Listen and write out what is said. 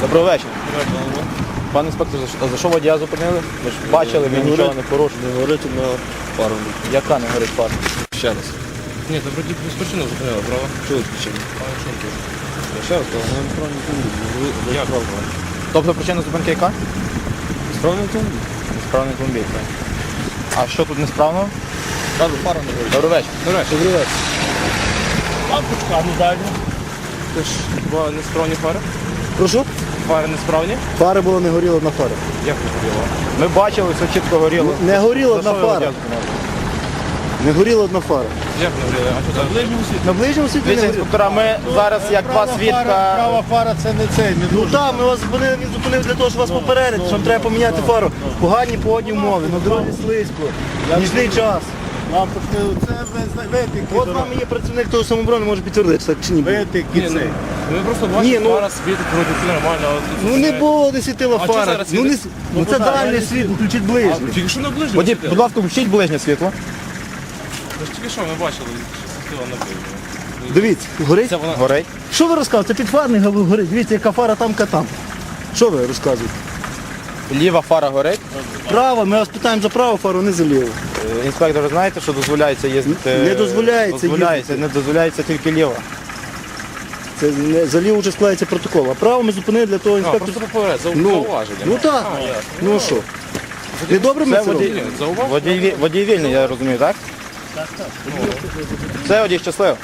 Доброго вечора. Пане інспектор, за що- за що водія зупинили? Ви ж бачили, він нічого не порушив. Не говорити на пару. Яка не горить фара? Ще раз. Ні, то вроді без причини зупинили, правда? Що ви причина? Я ще раз кажу, вона справний автомобіль. Як? Тобто причина зупинки яка? Справний автомобіль. Несправний автомобіль. так. А що тут несправно? Кажу, пара не говорить. Добрий вечір. Добрий вечір. Лампочка, ну далі. Це ж два несправні фари? Прошу? Фари несправні? Фари було не горіло на фари. Як не горіло? Ми бачили, все чітко горіло. Не горіло За одна що ви фара. водія зупинили? Не горіла одна фара. Як не горіло? А що там? Ближньому світі. На ближньому світі не Дивіться, інспектора, ми зараз як два свідка. Права фара це не цей, не Ну дуже. так, ми вас зупинили, він зупинив для того, щоб вас попередити, що вам треба поміняти фару. Погані погодні умови, на дорозі слизько, нічний час. Лампочки, це ви. От вам є працівник того самооборони, може підтвердити, так чи ні? Витики Ні, ну, цей. ми просто Ні, бачимо, ну- фара світить, вроді все нормально. а тут Ну не це- було де світила А чого фара. зараз Ну, не... світить? с- ну це дальнє світло, включіть А, ближнє. Тільки що на ближньому Водій, будь ласка, включіть ближнє світло. Ж тільки що ми бачили, що світило на. Дивіться, горить. Це вона... Горить. Що ви розказуєте? Це підфарник горить. Дивіться, яка фара там, яка там. Що ви розказуєте? Ліва фара горить. Право, ми вас питаємо за праву фару, не за ліву. Е, Інспектор, знаєте, що дозволяється їздити? Не дозволяється Дозволяється, їздити. не дозволяється тільки ліва. Це не за ліву вже складається протокол. А право ми зупинили для того А, інспектора. просто поперед, зау- Ну, зауваження. ну так. А, ясно. Ну що? Не добре ми Це це водій, робимо? Зауваження. водій, ві- водій вільний, я розумію, так? Все, водій щасливо.